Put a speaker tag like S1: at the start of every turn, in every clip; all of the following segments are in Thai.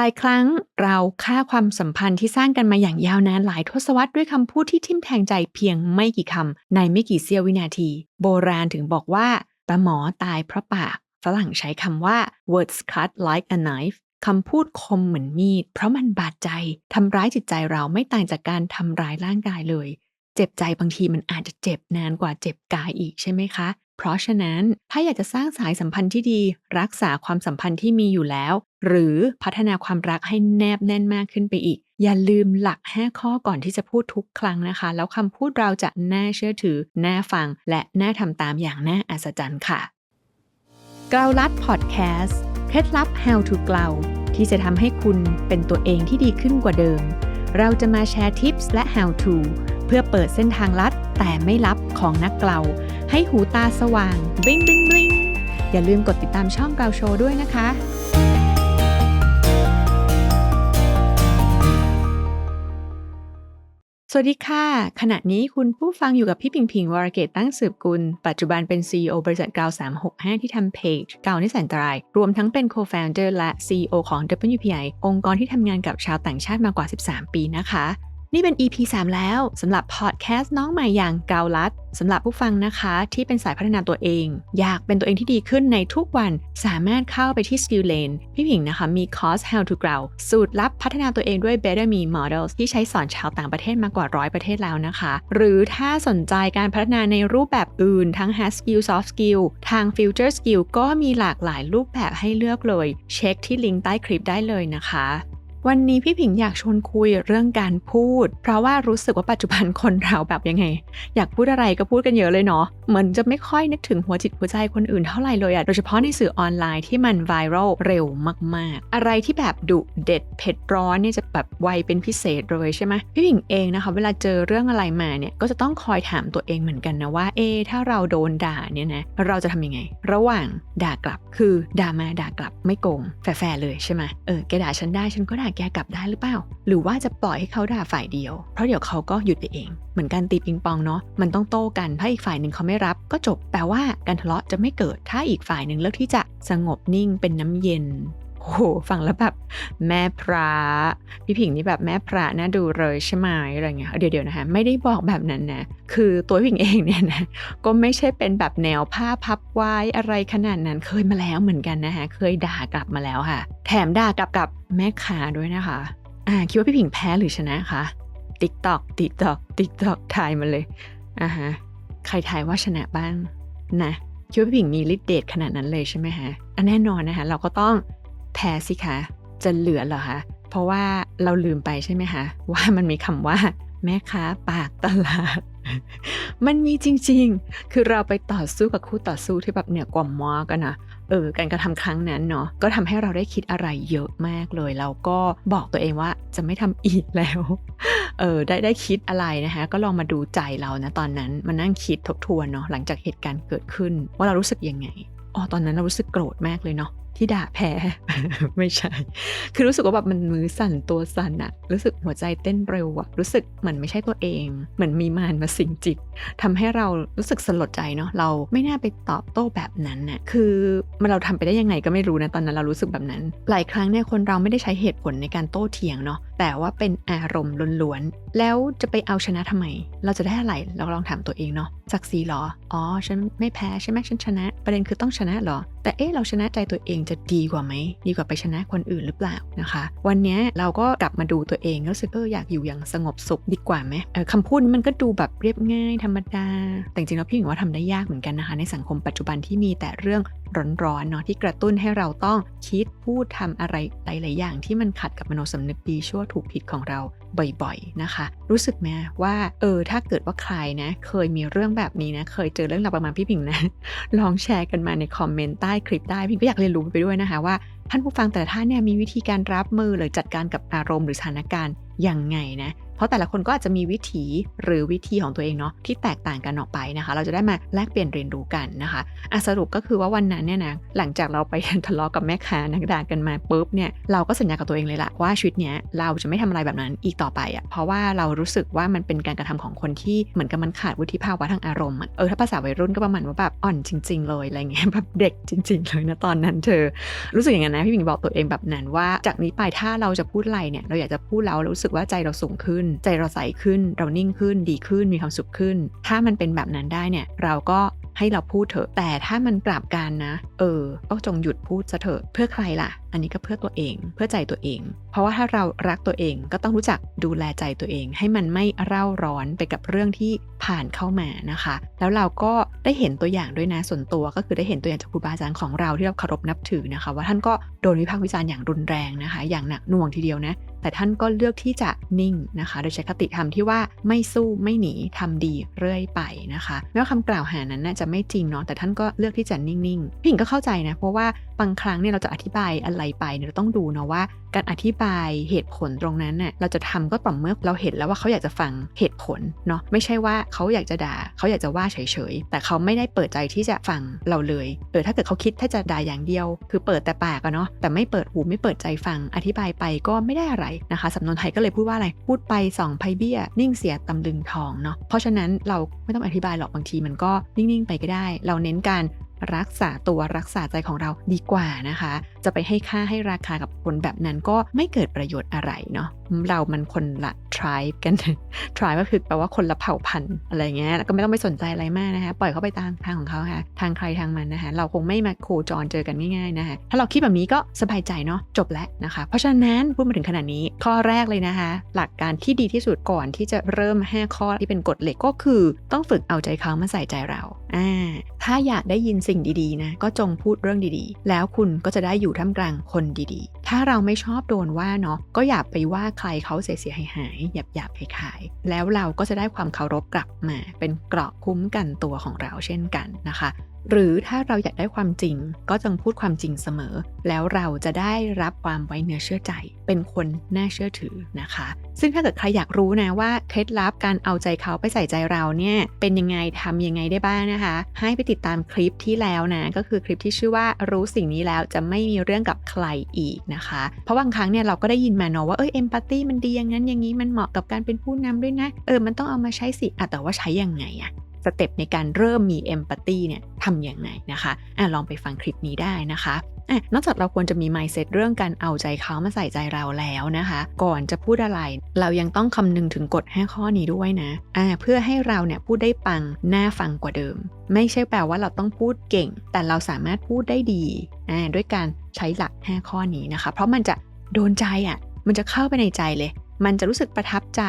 S1: หลายครั้งเราฆ่าความสัมพันธ์ที่สร้างกันมาอย่างยาวนานหลายทศวรรษด้วยคำพูดที่ทิ่มแทงใจเพียงไม่กี่คำในไม่กี่เสี้ยววินาที โบราณถึงบอกว่าปลาหมอตายเพราะปาก ฝรั่งใช้คำว่า words cut like a knife คำพูดคมเหมือนมีด เพราะมันบาดใจ ทำร้ายจิตใจเราไม่ต่างจากการทำร้ายร่างกายเลย เจ็บใจบางทีมันอาจจะเจ็บนานกว่าเจ็บกายอีกใช่ไหมคะ เพราะฉะนั้นถ้าอยากจะสร้างสายสัมพันธ์ที่ดี รักษาความสัมพันธ์ที่มีอยู่แล้ว หรือพัฒนาความรักให้แนบแน่นมากขึ้นไปอีก อย่าลืมหลัก 5 ข้อก่อนที่จะพูดทุกครั้งนะคะ แล้วคำพูดเราจะน่าเชื่อถือ น่าฟัง และน่าทำตามอย่างน่าอัศจรรย์ค่ะกลาวลัดพอดแคสต์เคล็ดลับ How to กลาที่จะทำให้คุณเป็นตัวเองที่ดีขึ้นกว่าเดิม เราจะมาแชร์ทิปส์และ How to เพื่อเปิดเส้นทางลัดแต่ไม่ลับของนักเกลาให้หูตาสว่างบลิงบลิงบลิงอย่าลืมกดติดตามช่องเกลาโชว์ด้วยนะคะ สวัสดีค่ะ ขณะนี้คุณผู้ฟังอยู่กับพี่พิงพิงวรเกตตั้งสืบกุล ปัจจุบันเป็น CEO บริษัทกาว365 ที่ทำเพจกาวนิสันตราย รวมทั้งเป็น Co-founder และ CEO ของ WPI องค์กรที่ทำงานกับชาวต่างชาติมากว่า 13 ปีนะคะ นี่เป็น EP 3 แล้วสำหรับพอดแคสต์น้องใหม่อย่างเกาลัดสำหรับผู้ฟังนะคะที่เป็นสายพัฒนาตัวเอง อยากเป็นตัวเองที่ดีขึ้นในทุกวันสามารถเข้าไปที่ Skill Lane พี่ผิงนะคะมีคอร์ส How to Grow สูตรลับพัฒนาตัวเองด้วย Better Me Models ที่ใช้สอนชาวต่างประเทศมากกว่าร้อยประเทศแล้วนะคะ หรือถ้าสนใจการพัฒนาในรูปแบบอื่น ทั้ง Hard Skill Soft Skill ทาง Future Skill ก็มีหลากหลายรูปแบบให้เลือกเลย เช็คที่ลิงก์ใต้คลิปได้เลยนะคะ วันนี้พี่ผิงอยากชวนคุยเรื่องการพูด เพราะว่ารู้สึกว่าปัจจุบันคนเราแบบยังไง อยากพูดอะไรก็พูดกันเยอะเลยเนาะเหมือนจะไม่ค่อยนึกถึงหัวจิตหัวใจคนอื่นเท่าไหร่เลยอะโดยเฉพาะในสื่อออนไลน์ที่มันไวรัลเร็วมากๆ อะไรที่แบบดุเด็ดเผ็ดร้อนเนี่ยจะแบบไวเป็นพิเศษเลยใช่ไหมพี่ผิงเองนะคะเวลาเจอเรื่องอะไรมาเนี่ยก็จะต้องคอยถามตัวเองเหมือนกันนะว่าเอถ้าเราโดนด่าเนี่ยนะเราจะทำยังไง ระหว่างด่ากลับคือด่ามาด่ากลับไม่โกงแฟร์ๆเลยใช่ไหมเออแกด่าฉันได้ฉันก็ด่าแกกลับได้หรือเปล่า หรือว่าจะปล่อยให้เขาด่าฝ่ายเดียว เพราะเดี๋ยวเขาก็หยุดไปเอง เหมือนการตีปิงปองเนาะ มันต้องโต้กัน ถ้าอีกฝ่ายหนึ่งเขาไม่รับก็จบ แปลว่าการทะเลาะจะไม่เกิด ถ้าอีกฝ่ายหนึ่งเลือกที่จะสงบนิ่งเป็นน้ำเย็น โอ้โหฟังแล้วแบบแม่พระพี่ผิงนี่แบบแม่พระน่าดูเลยใช่ไหมอะไรเงี้ยเดี๋ยวๆนะคะไม่ได้บอกแบบนั้นนะคือตัวผิงเองเนี่ยนะก็ไม่ใช่เป็นแบบแนวผ้าพับไว้อะไรขนาดนั้นเคยมาแล้วเหมือนกันนะคะเคยด่ากลับมาแล้วค่ะ แถมด่ากลับกับแม่ค้าด้วยนะคะอ่าคิดว่าพี่ผิงแพ้หรือชนะคะติ๊กตอกติ๊กตอกติ๊กตอกทายมาเลยอ่าฮะใครทายว่าชนะบ้างนะคิดว่าพี่ผิงมีฤทธิ์เดชขนาดนั้นเลยใช่ไหมฮะแน่นอนนะคะเราก็ต้อง แพ้สิคะจะเหลือเหรอคะเพราะว่าเราลืมไปใช่ไหมคะว่ามันมีคำว่า แม่ค้าปากตลาด มันมีจริงๆ คือเราไปต่อสู้กับคู่ต่อสู้ที่แบบเหนือกว่ามอกันนะเออการกระทำครั้งนั้นเนาะก็ทำให้เราได้คิดอะไรเยอะมากเลยแล้วก็บอกตัวเองว่าจะไม่ทำอีกแล้วเออได้ได้คิดอะไรนะคะก็ลองมาดูใจเรานะตอนนั้นมานั่งคิดทบทวนเนาะหลังจากเหตุการณ์เกิดขึ้น ว่าเรารู้สึกยังไงอ๋อตอนนั้นเรารู้สึกโกรธมากเลยเนาะ ที่ด่าแพ้ ไม่ใช่ คือรู้สึกว่าแบบมันมือสั่นตัวสั่นอะรู้สึกหัวใจเต้นเร็วอะรู้สึกเหมือนไม่ใช่ตัวเอง เหมือนมีมารมาสิงจิตทำให้เรารู้สึกสลดใจเนาะเราไม่น่าไปตอบโต้แบบนั้นน่ะคือมันเราทำไปได้ยังไงก็ไม่รู้นะตอนนั้นเรารู้สึกแบบนั้น หลายครั้งเนี่ยคนเราไม่ได้ใช้เหตุผลในการโต้เถียงเนาะ แต่ว่าเป็นอารมณ์ล้วนๆ แล้วจะไปเอาชนะทำไม เราจะได้อะไร เราลองถามตัวเองเนาะศักดิ์ศรีหรอ อ๋อ ฉันไม่แพ้ใช่ไหมฉันชนะ ประเด็นคือต้องชนะหรอ แต่เอ๊ะ เราชนะใจตัวเองจะดีกว่าไหม ดีกว่าไปชนะคนอื่นหรือเปล่านะคะ วันนี้เราก็กลับมาดูตัวเองรู้สึกเอออยากอยู่อย่างสงบสุขดีกว่าไหมเออคำพูดมันก็ดูแบบเรียบง่ายธรรมดา แต่จริงๆแล้วพี่หญิงว่าทำได้ยากเหมือนกันนะคะ ในสังคมปัจจุบันที่มีแต่เรื่องร้อนๆเนาะที่กระตุ้นให้เราต้องคิดพูดทำอะไรหลาย ๆ อย่างที่มันขัดกับมโนสำนึกดีชั่วถูกผิดของเราบ่อยๆนะคะ รู้สึกไหมว่าเออถ้าเกิดว่าใครนะเคยมีเรื่องแบบนี้นะ เคยเจอเรื่องราวประมาณพี่พิงนะลองแชร์กันมาในคอมเมนต์ใต้คลิปได้พิงก็อยากเรียนรู้ไปด้วยนะคะว่าท่านผู้ฟังแต่ละท่านเนี่ยมีวิธีการรับมือหรือจัดการกับอารมณ์หรือสถานการณ์ยังไงนะ เพราะแต่ละคนก็อาจจะมีวิถีหรือวิธีของตัวเองเนาะที่แตกต่างกันออกไปนะคะ เราจะได้มาแลกเปลี่ยนเรียนรู้กันนะคะอะสรุปก็คือว่าวันนั้นเนี่ยนะหลังจากเราไปทะเลาะกับแม่ค้านักด่ากันมาปุ๊บเนี่ยเราก็สัญญากับตัวเองเลยละว่าชีวิตเนี้ยเราจะไม่ทำอะไรแบบนั้นอีกต่อไปอะ่ะเพราะว่าเรารู้สึกว่ามันเป็นการกระทำของคนที่เหมือนกับมันขาดวุฒิภาวะทางอารมณ์เออถ้าภาษาวัยรุ่นก็ประมาณว่าแบบอ่อนจริง ๆ เลยอะไรเงี้ยแบบเด็กจริง ๆ เลยนะตอนนั้นเธอ รู้สึกอย่างนั้นนะพี่หมิงบอกตัวเองแบบนั้นว่าจากนี้ไปถ้าเราจะพูดอะไรเนี่ยเราอยากจะพูดแล้วรู้สึกว่าใจเราสูงขึ้นใจเราใสขึ้น เรานิ่งขึ้น ดีขึ้น มีความสุขขึ้น ถ้ามันเป็นแบบนั้นได้เนี่ย เราก็ให้เราพูดเถอะ แต่ถ้ามันกลับกันนะ เออ ก็จงหยุดพูดซะเถอะ เพื่อใครล่ะอันนี้ก็เพื่อตัวเอง เพื่อใจตัวเอง เพราะว่าถ้าเรารักตัวเองก็ต้องรู้จักดูแลใจตัวเอง ให้มันไม่เร่าร้อนไปกับเรื่องที่ผ่านเข้ามานะคะ แล้วเราก็ได้เห็นตัวอย่างด้วยนะส่วนตัว ก็คือได้เห็นตัวอย่างจากครูบาอาจารย์ของเราที่เราเคารพนับถือนะคะ ว่าท่านก็โดนวิพากษ์วิจารณ์อย่างรุนแรงนะคะ อย่างหนักหน่วงทีเดียวนะแต่ท่านก็เลือกที่จะนิ่งนะคะ โดยใช้คติธรรมที่ว่าไม่สู้ไม่หนีทำดีเรื่อยไปนะคะแม้ว่าคำกล่าวหานั้นน่าจะไม่จริงเนาะแต่ท่านก็เลือกที่จะนิ่งๆพี่หญิงก็เข้าใจนะเพราะว่า บางครั้งเนี่ยเราจะอธิบายอะไรไปเนี่ยเราต้องดูเนาะว่า การอธิบายเหตุผลตรงนั้นน่ะเราจะทำก็ต่อเมื่อเราเห็นแล้วว่าเขาอยากจะฟังเหตุผลเนาะไม่ใช่ว่าเขาอยากจะด่าเขาอยากจะว่าเฉยๆแต่เขาไม่ได้เปิดใจที่จะฟังเราเลยเออถ้าเกิดเขาคิดถ้าจะด่าอย่างเดียว คือเปิดแต่ปากอะเนาะแต่ไม่เปิดหูไม่เปิดใจฟังอธิบายไปก็ไม่ได้อะไรนะคะสำนวนไทยก็เลยพูดว่าอะไรพูดไปสองไพ่เบี้ย นิ่งเสียตำลึงทองเนาะเพราะฉะนั้นเราไม่ต้องอธิบายหรอกบางทีมันก็นิ่งๆไปก็ได้ เราเน้นการ รักษาตัวรักษาใจของเราดีกว่านะคะ จะไปให้ค่าให้ราคากับคนแบบนั้นก็ไม่เกิดประโยชน์อะไรเนาะเรามันคนละ tribe กัน tribe ก็คือแปลว่าคนละเผ่าพันธุ์อะไรเงี้ยก็ไม่ต้องไปสนใจอะไรมากนะคะปล่อยเขาไปตามทางของเขาค่ะ ทางใครทางมันนะคะเราคงไม่มาโคจรเจอกันง่ายๆนะคะถ้าเราคิดแบบนี้ก็สบายใจเนาะจบแล้วนะคะ เพราะฉะนั้นพูดมาถึงขนาดนี้ข้อแรกเลยนะคะ หลักการที่ดีที่สุดก่อนที่จะเริ่ม 5 ข้อที่เป็นกฎเหล็กก็คือ ต้องฝึกเอาใจเขามาใส่ใจเราอ่าถ้าอยากได้ยินสิ่งดีๆนะก็จงพูดเรื่องดีๆ แล้วคุณก็จะได้อยู่ท่ามกลางคนดีๆ ถ้าเราไม่ชอบโดนว่าเนาะก็อย่าไปว่าใครเขาเสียหายหายๆหยาบๆขายๆแล้วเราก็จะได้ความเคารพกลับมา เป็นเกราะคุ้มกันตัวของเราเช่นกันนะคะ หรือถ้าเราอยากได้ความจริงก็จงพูดความจริงเสมอ แล้วเราจะได้รับความไว้เนื้อเชื่อใจ เป็นคนน่าเชื่อถือนะคะ ซึ่งถ้าเกิดใครอยากรู้นะว่าเคล็ดลับการเอาใจเขาไปใส่ใจเราเนี่ยเป็นยังไงทำยังไงได้บ้างนะคะ ให้ไปติดตามคลิปที่แล้วนะก็คือคลิปที่ชื่อว่ารู้สิ่งนี้แล้วจะไม่มีเรื่องกับใครอีกนะคะ เพราะบางครั้งเนี่ยเราก็ได้ยินมาเนาะว่าเออเอมพัตตีมันดีอย่างนั้นอย่างนี้มันเหมาะกับการเป็นผู้นำด้วยนะเออมันต้องเอามาใช้สิอะแต่ว่าใช้ยังไงอะ เต็ปในการเริ่มมีเอมพัตตีเนี่ยทำอยังไงนะคะอะลองไปฟังคลิปนี้ได้นะคะอะนอกจากเราควรจะมี mindset เรื่องการเอาใจเขามาใส่ใจเราแล้วนะคะ ก่อนจะพูดอะไร เรายังต้องคำนึงถึงกฎ 5 ข้อนี้ด้วยนะอะเพื่อให้เราเนี่ยพูดได้ปังน่าฟังกว่าเดิม ไม่ใช่แปลว่าเราต้องพูดเก่ง แต่เราสามารถพูดได้ดีอะด้วยการใช้หลัก 5 ข้อนี้นะคะ เพราะมันจะโดนใจอะมันจะเข้าไปในใจเลย มันจะรู้สึกประทับใจ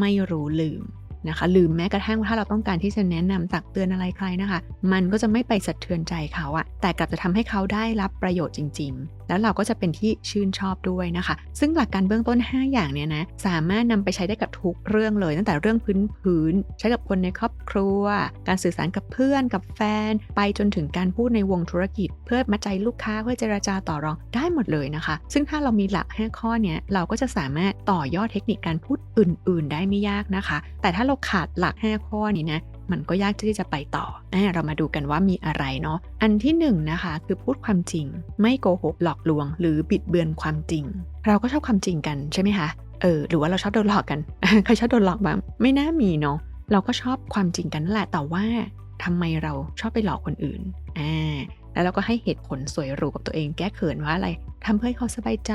S1: ไม่รู้ลืม นะคะลืมแม้กระทั่งว่าถ้าเราต้องการที่จะแนะนำตักเตือนอะไรใครนะคะ มันก็จะไม่ไปสะเทือนใจเขาอะแต่กลับจะทำให้เขาได้รับประโยชน์จริง ๆ แล้วเราก็จะเป็นที่ชื่นชอบด้วยนะคะ ซึ่งหลักการเบื้องต้น 5 อย่างเนี้ยนะสามารถนำไปใช้ได้กับทุกเรื่องเลย ตั้งแต่เรื่องพื้นๆใช้กับคนในครอบครัว การสื่อสารกับเพื่อนกับแฟน ไปจนถึงการพูดในวงธุรกิจ เพื่อมาใจลูกค้าเพื่อเจราจาต่อรองได้หมดเลยนะคะ ซึ่งถ้าเรามีหลัก 5 ข้อเนี้ยเราก็จะสามารถต่อยอดเทคนิคการพูดอื่น ๆ ได้ไม่ยากนะคะ แต่ถ้าเราขาดหลัก 5 ข้อนี้นะ มันก็ยากที่จะไปต่ออเรามาดูกันว่ามีอะไรเนาะ อันที่1นงนะคะคือพูดความจริง ไม่โกหกหลอกลวง หรือบิดเบือนความจริง เราก็ชอบความจริงกันใช่ไหมคะ เออ หรือว่าเราชอบโดนหลอกกัน ใครชอบโดนหลอกบ้าง ไม่น่ามีเนาะ เราก็ชอบความจริงกันนั่นแหละ แต่ว่าทำไมเราชอบไปหลอกคนอื่น อ่า แล้วเราก็ให้เหตุผลสวยหรูกับตัวเองแก้เขินว่าอะไรทำเพื่อให้เขาสบายใจ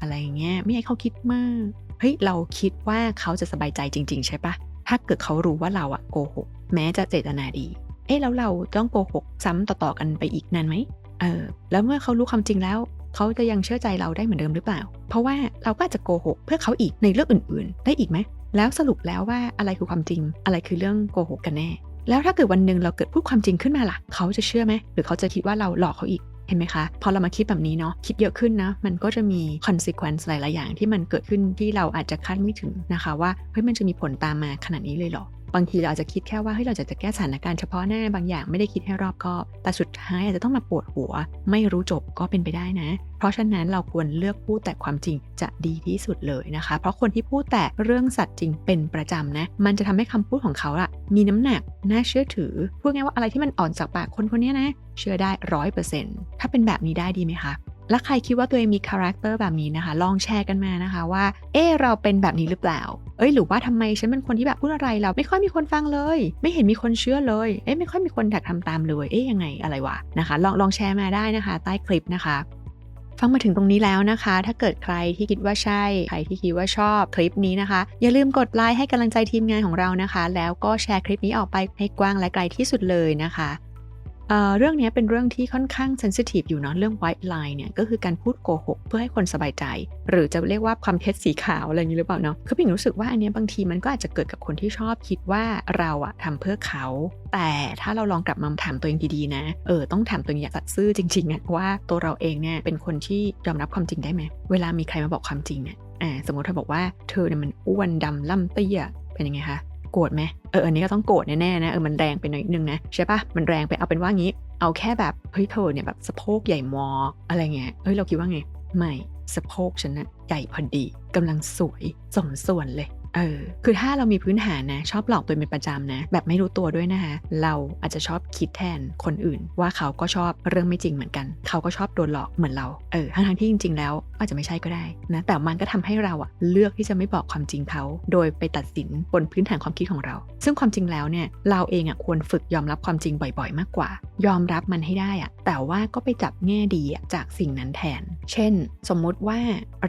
S1: อะไรอย่างเงี้ย ไม่ให้เขาคิดมาก เฮ้ย เราคิดว่าเขาจะสบายใจจริง ๆ ใช่ปะ ถ้าเกิดเขารู้ว่าเราอะโกหกแม้จะเจตนาดี เอ๊ะแล้วเราต้องโกหกซ้ำต่อๆกันไปอีกนานไหมเออแล้วเมื่อเขารู้ความจริงแล้ว เขาจะยังเชื่อใจเราได้เหมือนเดิมหรือเปล่า เพราะว่าเราก็อาจจะโกหกเพื่อเขาอีกในเรื่องอื่น ๆ ได้อีกไหมแล้วสรุปแล้วว่าอะไรคือความจริง อะไรคือเรื่องโกหกกันแน่ แล้วถ้าเกิดวันหนึ่งเราเกิดพูดความจริงขึ้นมาล่ะ เขาจะเชื่อไหมหรือเขาจะคิดว่าเราหลอกเขาอีก เห็นไหมคะ พอเรามาคิดแบบนี้เนาะคิดเยอะขึ้นนะ มันก็จะมี consequence หลาย ๆ อย่างที่มันเกิดขึ้นที่เราอาจจะคาดไม่ถึงนะคะ ว่าเฮ้ยมันจะมีผลตามมาขนาดนี้เลยเหรอ บางทีเราอาจจะคิดแค่ว่าเฮ้ยเราจะจะแก้สถานการณ์เฉพาะหน้าบางอย่างไม่ได้คิดให้รอบคอบ แต่สุดท้ายอาจจะต้องมาปวดหัว ไม่รู้จบก็เป็นไปได้นะ เพราะฉะนั้นเราควรเลือกพูดแต่ความจริงจะดีที่สุดเลยนะคะ เพราะคนที่พูดแต่เรื่องสัตว์จริงเป็นประจำนะ มันจะทำให้คำพูดของเขาอะมีน้ำหนักน่าเชื่อถือพูดง่ายว่าอะไรที่มันอ่อนจากปากคนคนนี้นะ เชื่อได้ร้อยเปอร์เซ็นต์ถ้าเป็นแบบนี้ได้ดีไหมคะ และใครคิดว่าตัวเองมีคาแรคเตอร์แบบนี้นะคะ ลองแชร์กันมานะคะว่า เออเราเป็นแบบนี้หรือเปล่า เอ้ยหรือว่าทำไมฉันเป็นคนที่แบบพูดอะไรเราไม่ค่อยมีคนฟังเลย ไม่เห็นมีคนเชื่อเลย เอ้ยไม่ค่อยมีคนอยากทำตามเลย เอ้ยยังไงอะไรวะนะคะ ลองลองแชร์มาได้นะคะ ใต้คลิปนะคะฟังมาถึงตรงนี้แล้วนะคะ ถ้าเกิดใครที่คิดว่าใช่ ใครที่คิดว่าชอบคลิปนี้นะคะ อย่าลืมกดไลค์ให้กำลังใจทีมงานของเรานะคะ แล้วก็แชร์คลิปนี้ออกไปให้กว้างและไกลที่สุดเลยนะคะ เรื่องนี้เป็นเรื่องที่ค่อนข้างเซนซิทีฟอยู่เนาะเรื่อง white line เนี่ยก็คือการพูดโกหกเพื่อให้คนสบายใจ หรือจะเรียกว่าความเท็จสีขาวอะไรอย่างนี้หรือเปล่าเนาะคือพิงรู้สึกว่าอันนี้บางทีมันก็อาจจะเกิดกับคนที่ชอบคิดว่าเราอะทำเพื่อเขา แต่ถ้าเราลองกลับมาถามตัวเองดีๆนะเออต้องถามตัวเองอย่างสัตย์ซื่อจริงๆอะว่าตัวเราเองเนี่ยเป็นคนที่ยอมรับความจริงได้ไหมเวลามีใครมาบอกความจริงเนี่ยอ่าสมมติเธอบอกว่าเธอเนี่ยมันอ้วนดำล่ำเตี้ยเป็นยังไงคะ โกรธไหมเอออันนี้ก็ต้องโกรธแน่ๆนะเออมันแรงไปหน่อยนึงนะใช่ปะมันแรงไปเอาเป็นว่างี้ เอาแค่แบบเฮ้ยเธอเนี่ยแบบสะโพกใหญ่มออะไรเงี้ยเฮ้ยเราคิดว่าไงไม่สะโพกฉันนะใหญ่พอดีกำลังสวยสมส่วนเลย เออคือถ้าเรามีพื้นฐานนะ ชอบหลอกตัวเองเป็นประจำนะ แบบไม่รู้ตัวด้วยนะคะเราอาจจะชอบคิดแทนคนอื่น ว่าเขาก็ชอบเรื่องไม่จริงเหมือนกัน เขาก็ชอบโดนหลอกเหมือนเราเออทั้งที่จริง ๆ แล้วอาจจะไม่ใช่ก็ได้นะแต่มันก็ทำให้เราอะเลือกที่จะไม่บอกความจริงเขา โดยไปตัดสินบนพื้นฐานความคิดของเรา ซึ่งความจริงแล้วเนี่ยเราเองอะควรฝึกยอมรับความจริงบ่อย ๆ มากกว่า ยอมรับมันให้ได้อะ แต่ว่าก็ไปจับแง่ดีจากสิ่งนั้นแทน เช่น สมมุติว่า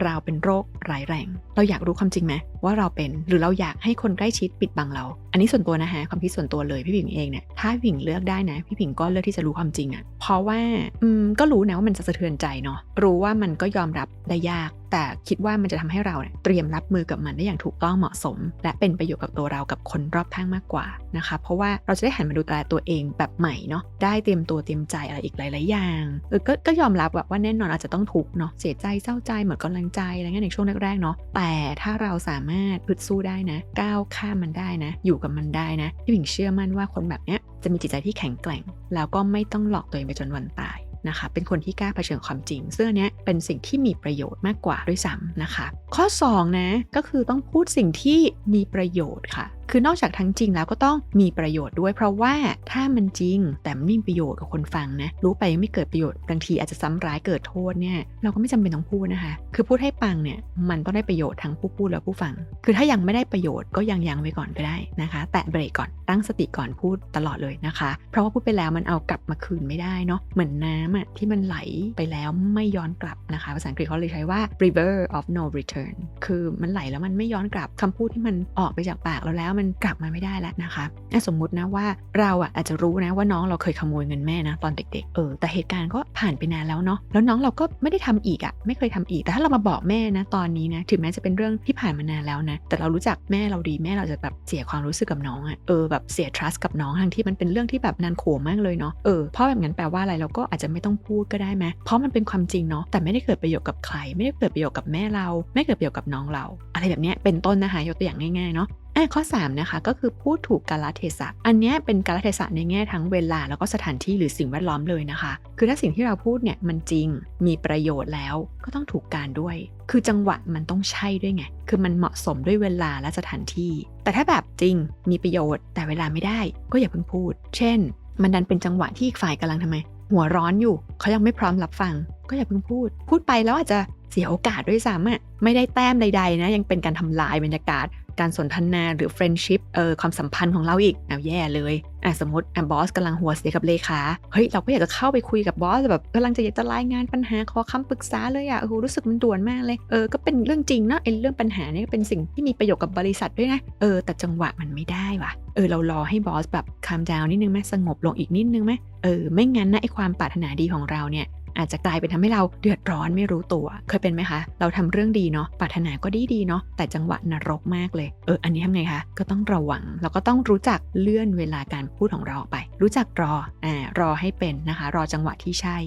S1: เราเป็นโรคร้ายแรง เราอยากรู้ความจริงไหมว่าเราเป็น หรือเราอยากให้คนใกล้ชิดปิดบังเรา อันนี้ส่วนตัวนะคะความคิดส่วนตัวเลยพี่ผิงเองเนี่ยถ้าผิงเลือกได้นะพี่ผิงก็เลือกที่จะรู้ความจริงอะเพราะว่าอืมก็รู้นะว่ามันจะสะเทือนใจเนาะรู้ว่ามันก็ยอมรับได้ยาก แต่คิดว่ามันจะทำให้เราเนี่ยเตรียมรับมือกับมันได้อย่างถูกต้องเหมาะสม และเป็นประโยชน์กับตัวเรากับคนรอบข้างมากกว่านะคะเพราะว่าเราจะได้หันมาดูแลตัวเองแบบใหม่เนาะได้เตรียมตัวเตรียมใจอะไรอีกหลาย ๆ อย่างเออก็ก็ยอมรับแบบว่าแน่นอนอาจจะต้องทุกเนาะเสียใจเศร้าใจหมดกำลังใจอะไรเงี้ยในช่วงแรก ๆ เนาะแต่ถ้าเราสามารถพึดสู้ได้นะก้าวข้ามมันได้นะอยู่กับมันได้นะพี่ผิงเชื่อมั่นว่าคนแบบเนี้ยจะมีจิตใจที่แข็งแกร่ง แล้วก็ไม่ต้องหลอกตัวเองไปจนวันตายนะคะเป็นคนที่กล้าเผชิญความจริง ซึ่งอันเนี้ยเป็นสิ่งที่มีประโยชน์มากกว่าด้วยซ้ำนะคะ ข้อ 2 นะ ก็คือต้องพูดสิ่งที่มีประโยชน์ค่ะคือนอกจากทั้งจริงแล้วก็ต้องมีประโยชน์ด้วย เพราะว่าถ้ามันจริงแต่มันไม่มีประโยชน์กับคนฟังนะรู้ไปยังไม่เกิดประโยชน์บางทีอาจจะซ้ำร้ายเกิดโทษเนี่ยเราก็ไม่จำเป็นต้องพูดนะคะ คือพูดให้ปังเนี่ยมันต้องได้ประโยชน์ทั้งผู้พูดและผู้ฟัง คือถ้ายังไม่ได้ประโยชน์ก็ยังยังไว้ก่อนก็ได้นะคะ แตะเบรกก่อนตั้งสติก่อนพูดตลอดเลยนะคะ เพราะว่าพูดไปแล้วมันเอากลับมาคืนไม่ได้เนาะเหมือนน้ำอะที่มันไหลไปแล้วไม่ย้อนกลับนะคะภาษาอังกฤษเขาเลยใช้ว่า river of no return คือมันไหลแล้วมันไม่ย้อนกลับคำพูดที่มันออกไปจากปากเราแล้วมันกลับมาไม่ได้แล้วนะคะสมมุตินะว่าเราอะอาจจะรู้นะว่าน้องเราเคยขโมยเงินแม่นะตอนเด็ก ๆ เออ แต่เหตุการณ์ก็ผ่านไปนานแล้วเนาะ แล้วน้องเราก็ไม่ได้ทำอีกอะ ไม่เคยทำอีก แต่ถ้าเรามาบอกแม่นะตอนนี้นะ ถึงแม้จะเป็นเรื่องที่ผ่านมานานแล้วนะ แต่เรารู้จักแม่เราดี แม่เราจะแบบเสียความรู้สึกกับน้องอะ เออแบบเสีย trust กับน้องทั้งที่มันเป็นเรื่องที่แบบนานโขมากเลยเนาะ เออ เพราะแบบนั้นแปลว่าอะไรเราก็อาจจะไม่ต้องพูดก็ได้ไหมเพราะมันเป็นความจริงเนาะ แต่ไม่ได้เกิดประโยชน์กับใคร ไม่ได้เกิดประโยชน์กับแม่เรา ไม่เกิดประโยชน์กับน้องเรา อะไรแบบนี้เป็นต้นนะคะ ยกตัวอย่างง่ายๆเนาะ อะข้อ 3 นะคะ ก็คือพูดถูกกาลเทศะ อันนี้เป็นกาลเทศะในแง่ทั้งเวลา แล้วก็สถานที่หรือสิ่งแวดล้อมเลยนะคะ คือถ้าสิ่งที่เราพูดเนี่ยมันจริงมีประโยชน์แล้วก็ต้องถูกการด้วย คือจังหวะมันต้องใช่ด้วยไง คือมันเหมาะสมด้วยเวลาและสถานที่ แต่ถ้าแบบจริงมีประโยชน์ แต่เวลาไม่ได้ ก็อย่าเพิ่งพูด เช่น มันดันเป็นจังหวะที่อีกฝ่ายกำลังทำไม หัวร้อนอยู่เขายังไม่พร้อมรับฟัง ก็อย่าเพิ่งพูด พูดไปแล้วอาจจะเสียโอกาสด้วยซ้ำอะไม่ได้แต้มใดๆนะยังเป็นการทำลายบรรยากาศ การสนทนาหรือ friendship เออความสัมพันธ์ของเราอีกเอาแย่เลยอะสมมติอะบอสกำลังหัวเสียกับเลขาเฮ้ยเราก็อยากจะเข้าไปคุยกับบอสแบบกำลังจะอยากจะรายงานปัญหาขอคำปรึกษาเลยอะโอ้โหรู้สึกมันด่วนมากเลยเออก็เป็นเรื่องจริงเนาะไอ้เรื่องปัญหาเนี่ยเป็นสิ่งที่มีประโยชน์กับบริษัทด้วยนะเออแต่จังหวะมันไม่ได้ว่ะเออเรารอให้บอสแบบคามดาวนิดนึงไหมสงบลงอีกนิดนึงไหมเออไม่งั้นนะไอ้ความปรารถนาดีของเราเนี่ย อาจจะกลายเป็นทำให้เราเดือดร้อนไม่รู้ตัว เคยเป็นไหมคะ เราทำเรื่องดีเนาะปรารถนาก็ดีดีเนาะแต่จังหวะนรกมากเลย เออ อันนี้ทำไงคะก็ต้องระวังเราก็ต้องรู้จักเลื่อนเวลาการพูดของเราออกไป รู้จักรออ่ารอให้เป็นนะคะ รอจังหวะที่ใช่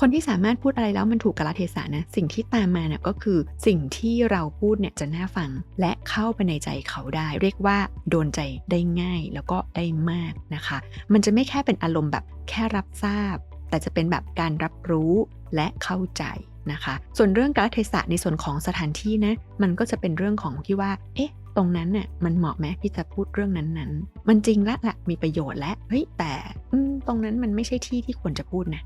S1: คนที่สามารถพูดอะไรแล้วมันถูกกาลเทศะนะสิ่งที่ตามมาเนี่ยก็คือสิ่งที่เราพูดเนี่ยจะน่าฟัง และเข้าไปในใจเขาได้ เรียกว่าโดนใจได้ง่ายแล้วก็ได้มากนะคะ มันจะไม่แค่เป็นอารมณ์แบบแค่รับทราบ แต่จะเป็นแบบการรับรู้และเข้าใจนะคะ ส่วนเรื่องการเทศะในส่วนของสถานที่นะ มันก็จะเป็นเรื่องของที่ว่า เอ๊ะ ตรงนั้นเนี่ยมันเหมาะไหมที่จะพูดเรื่องนั้นๆ มันจริงละละมีประโยชน์และ เฮ้ย แต่ตรงนั้นมันไม่ใช่ที่ที่ควรจะพูดนะ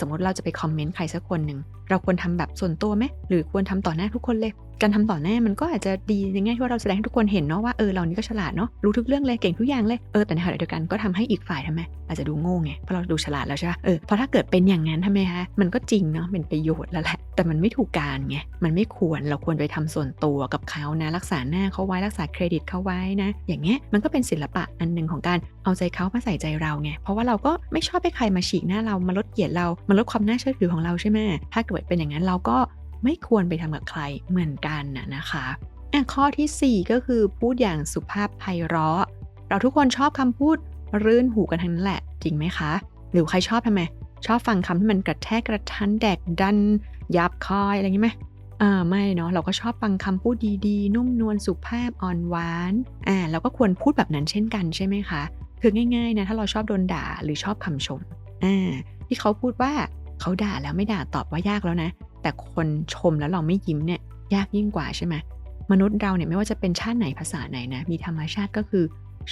S1: สมมติเราจะไปคอมเมนต์ใครสักคนหนึ่งเราควรทำแบบส่วนตัวไหมหรือควรทำต่อหน้าทุกคนเลย การทำต่อหน้ามันก็อาจจะดีในแง่ที่ว่าเราแสดงให้ทุกคนเห็นเนาะว่าเออเรานี่ก็ฉลาดเนาะรู้ทุกเรื่องเลยเก่งทุกอย่างเลยเออแต่ในขณะเดียวกันก็ทำให้อีกฝ่ายทำไมอาจจะดูโง่ไงเพราะเราดูฉลาดแล้วใช่ไหมเออเพราะถ้าเกิดเป็นอย่างนั้นทำไมคะมันก็จริงเนาะเป็นประโยชน์แล้วแหละแต่มันไม่ถูกการไงมันไม่ควรเราควรไปทำส่วนตัวกับเขานะ รักษาหน้าเขาไว้รักษาเครดิตเขาไว้นะ อย่างเงี้ยมันก็เป็นศิลปะอันหนึ่งของการเอาใจเขามาใส่ใจเราไงเพราะว่าเราก็ไม่ชอบให้ใครมาฉีกหน้าเรามาลดเกียรติเรามาลดความน่าเชื่อถือของเราใช่ไหมถ้าเกิดเป็นอย่างนั้นเราก็ไม่ควรไปทำกับใครเหมือนกันนะนะคะอะข้อที่ 4 ก็คือพูดอย่างสุภาพไพเราะ เราทุกคนชอบคำพูดรื่นหูกันทั้งนั้นแหละ จริงไหมคะ หรือใครชอบทำไม ชอบฟังคำที่มันกระแทกกระทันแดกดันยับคอยอะไรอย่างนี้ไหมอ่าไม่เนาะเราก็ชอบฟังคำพูดดีๆ นุ่มนวลสุภาพอ่อนหวานอ่าเราก็ควรพูดแบบนั้นเช่นกันใช่ไหมคะ คือง่ายๆนะถ้าเราชอบโดนด่าหรือชอบคำชมอ่าที่เขาพูดว่า เขาด่าแล้วไม่ด่าตอบว่ายากแล้วนะ แต่คนชมแล้วเราไม่ยิ้มเนี่ยยากยิ่งกว่าใช่ไหมมนุษย์เราเนี่ยไม่ว่าจะเป็นชาติไหนภาษาไหนนะ มีธรรมชาติก็คือ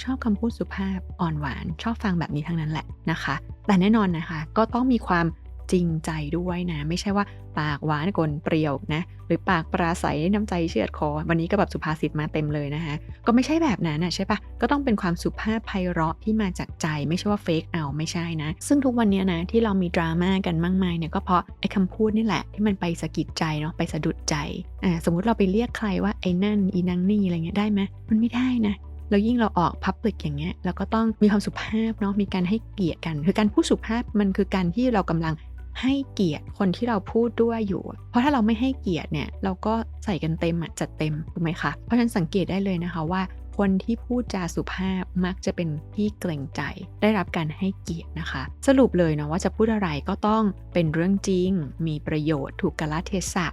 S1: ชอบคำพูดสุภาพอ่อนหวาน ชอบฟังแบบนี้ทั้งนั้นแหละนะคะ แต่แน่นอนนะคะ ก็ต้องมีความ จริงใจด้วยนะ ไม่ใช่ว่าปากหวานกลเปรี้ยวนะ หรือปากปราศัยน้ำใจเชือดคอ วันนี้ก็แบบสุภาษิตมาเต็มเลยนะคะ ก็ไม่ใช่แบบนั้นนะใช่ปะก็ต้องเป็นความสุภาพไพเราะที่มาจากใจ ไม่ใช่ว่าเฟกเอาไม่ใช่นะ ซึ่งทุกวันนี้นะที่เรามีดราม่ากันมากมายเนี่ยก็เพราะไอ้คำพูดนี่แหละ ที่มันไปสะกิดใจเนาะไปสะดุดใจอ่าสมมติเราไปเรียกใครว่าไอ้นั่นอีนังนี่อะไรเงี้ยได้ไหมมันไม่ได้นะแล้วยิ่งเราออกพับลิกอย่างเงี้ยเราก็ต้องมีความสุภาพเนาะมีการให้เกียรติกัน คือการพูดสุภาพมันคือการที่เรากำลัง ให้เกียรติคนที่เราพูดด้วยอยู่ เพราะถ้าเราไม่ให้เกียรติเนี่ย เราก็ใส่กันเต็มอะจัดเต็มถูกไหมคะ เพราะฉะนั้นสังเกตได้เลยนะคะว่า คนที่พูดจาสุภาพมักจะเป็นที่เกรงใจ ได้รับการให้เกียรตินะคะ สรุปเลยเนาะว่าจะพูดอะไรก็ต้องเป็นเรื่องจริง มีประโยชน์ถูกกาลเทศะ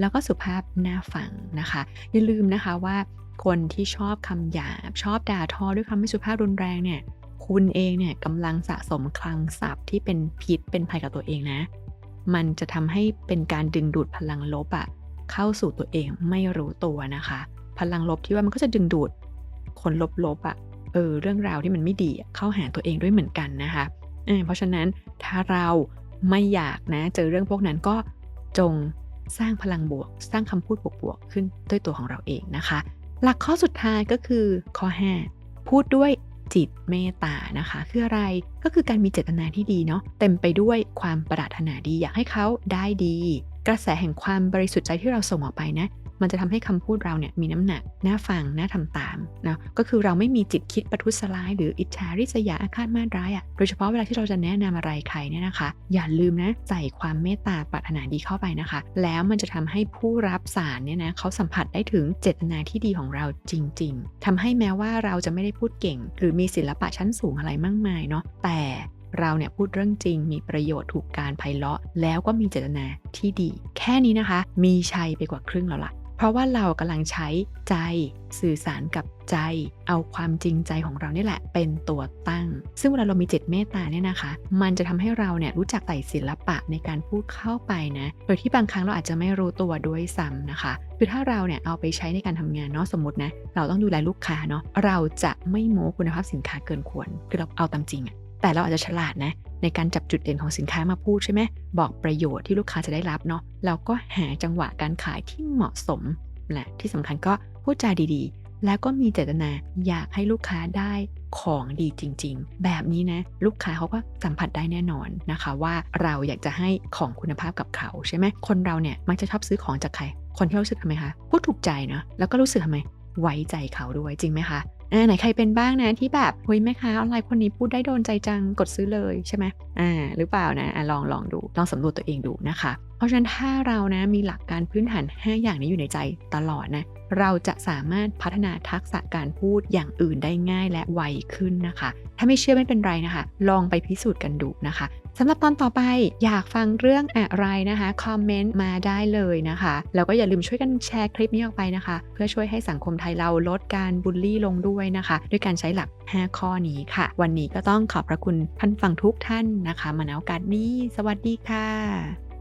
S1: แล้วก็สุภาพน่าฟังนะคะ อย่าลืมนะคะว่าคนที่ชอบคำหยาบชอบด่าทอด้วยคำไม่สุภาพรุนแรงเนี่ย คุณเองเนี่ยกำลังสะสมคลังศัพท์ที่เป็นพิษเป็นภัยกับตัวเองนะ มันจะทำให้เป็นการดึงดูดพลังลบอะเข้าสู่ตัวเองไม่รู้ตัวนะคะ พลังลบที่ว่ามันก็จะดึงดูดคนลบๆอะเออเรื่องราวที่มันไม่ดีเข้าหาตัวเองด้วยเหมือนกันนะคะเเพราะฉะนั้นถ้าเราไม่อยากนะ เจอเรื่องพวกนั้นก็จงสร้างพลังบวก สร้างคำพูดบวกๆขึ้นด้วยตัวของเราเองนะคะ หลักข้อสุดท้ายก็คือข้อ 5 พูดด้วย จิตเมตตานะคะ คืออะไรก็คือการมีเจตนาที่ดีเนาะเต็มไปด้วยความปรารถนาดีอยากให้เขาได้ดี กระแสแห่งความบริสุทธิ์ใจที่เราส่งออกไปนะ มันจะทำให้คำพูดเราเนี่ยมีน้ำหนักน่าฟังน่าทำตามนะก็คือเราไม่มีจิตคิดประทุษร้าย หรืออิจฉาริษยาอาฆาตมาร้ายอะ่ะโดยเฉพาะเวลาที่เราจะแนะนำอะไรใครเนี่ยนะคะ อย่าลืมนะใส่ความเมตตาปรารถนาดีเข้าไปนะคะ แล้วมันจะทำให้ผู้รับสารเนี่ยนะเขาสัมผัสได้ถึงเจตนาที่ดีของเราจริง ๆทำให้แม้ว่าเราจะไม่ได้พูดเก่ง หรือมีศิลปะชั้นสูงอะไรมากมายเนาะแต่เราเนี่ยพูดเรื่องจริงมีประโยชน์ถูกการไพเราะ แล้วก็มีเจตนาที่ดี แค่นี้นะคะ มีชัยไปกว่าครึ่งแล้วล่ะ เพราะว่าเรากำลังใช้ใจสื่อสารกับใจ เอาความจริงใจของเรานี่แหละ เป็นตัวตั้ง ซึ่งเวลาเรามีจิตเมตตาเนี่ยนะคะ มันจะทำให้เราเนี่ยรู้จักใส่ศิลปะในการพูดเข้าไปนะ โดยที่บางครั้งเราอาจจะไม่รู้ตัวด้วยซ้ำนะคะ คือถ้าเราเนี่ยเอาไปใช้ในการทำงานเนาะสมมตินะ เราต้องดูแลลูกค้าเนาะ เราจะไม่โม้คุณภาพสินค้าเกินควร คือเราเอาตามจริงอะแต่เราอาจจะฉลาดนะ ในการจับจุดเด่นของสินค้ามาพูดใช่ไหมบอกประโยชน์ที่ลูกค้าจะได้รับเนาะเราก็หาจังหวะการขายที่เหมาะสมและที่สำคัญก็พูดจาดีๆ แล้วก็มีเจตนาอยากให้ลูกค้าได้ของดีจริง ๆ แบบนี้นะ ลูกค้าเขาก็สัมผัสได้แน่นอนนะคะ ว่าเราอยากจะให้ของคุณภาพกับเขาใช่ไหมคนเราเนี่ยมักจะชอบซื้อของจากใคร คนที่รู้สึกทำไมคะพูดถูกใจนะแล้วก็รู้สึกทำไมไว้ใจเขาด้วยจริงไหมคะ อ่าไหนใครเป็นบ้างนะที่แบบเฮ้ยแม่ค้าออนไลน์คนนี้พูดได้โดนใจจังกดซื้อเลยใช่ไหมอ่าหรือเปล่านะอ่าลองลองดูลองสำรวจตัวเองดูนะคะเพราะฉะนั้นถ้าเรานะมีหลักการพื้นฐาน 5 อย่างนี้อยู่ในใจตลอดนะเราจะสามารถพัฒนาทักษะการพูดอย่างอื่นได้ง่ายและไวขึ้นนะคะ ถ้าไม่เชื่อไม่เป็นไรนะคะ ลองไปพิสูจน์กันดูนะคะสำหรับตอนต่อไปอยากฟังเรื่องอะไรนะคะ คอมเมนต์มาได้เลยนะคะ แล้วก็อย่าลืมช่วยกันแชร์คลิปนี้ออกไปนะคะ เพื่อช่วยให้สังคมไทยเราลดการบูลลี่ลงด้วยนะคะ ด้วยการใช้หลัก 5 ข้อนี้ค่ะ วันนี้ก็ต้องขอบพระคุณท่านฟังทุกท่านนะคะ มาในโอกาสนี้ สวัสดีค่ะ